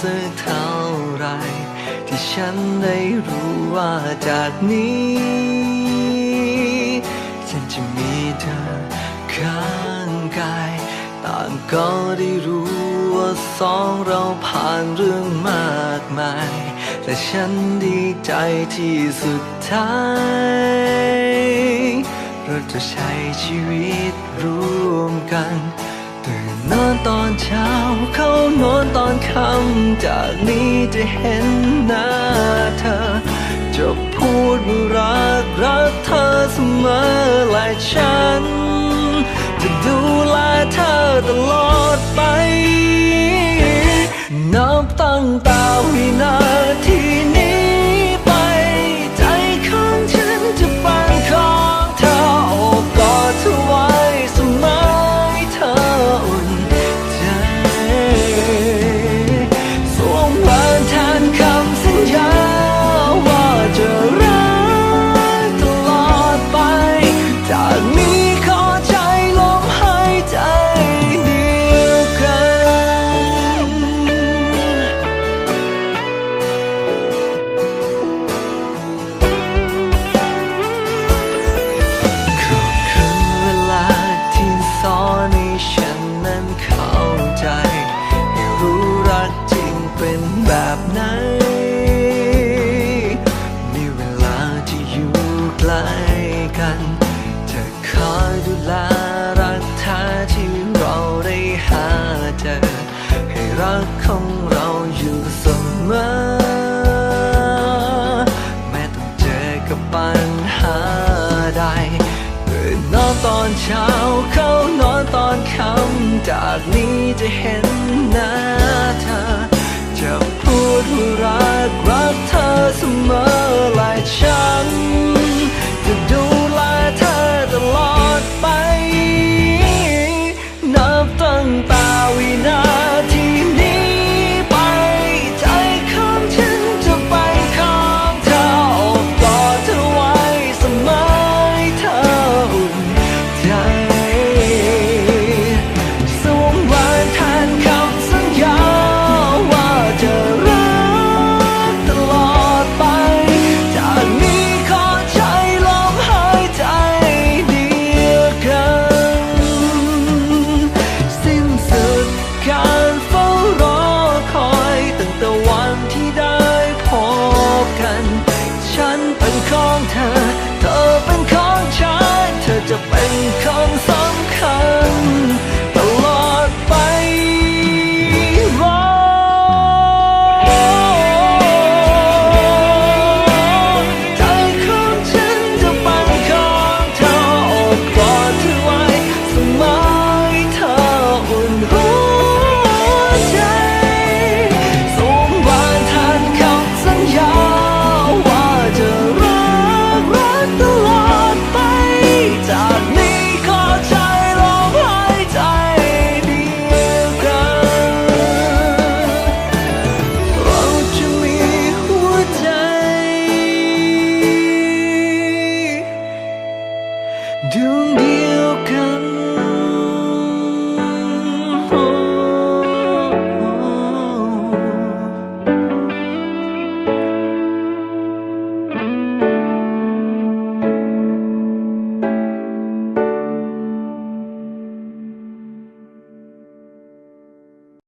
สุดเท่าไร ที่ฉันได้รู้ว่าจากนี้ ฉันจะมีเธอข้างกาย ต่างก็ได้รู้ว่าสองเราผ่านเรื่องมากมาย แต่ฉันดีใจที่สุดท้ายเราจะใช้ชีวิตร่วมกัน ตื่นนอนตอนเช้า เข้านอนตอนค่ำจากนี้จะเห็นหน้าเธอ จะพูดว่ารักรักเธอเสมอและฉัน จะดูแลเธอตลอดไป นับตั้งแต่วินาากนี้จะเห็นหน้าเธอ จะพูดว่ารักรักเธอเสมอหละฉัน เป็นของเธอ เธอเป็น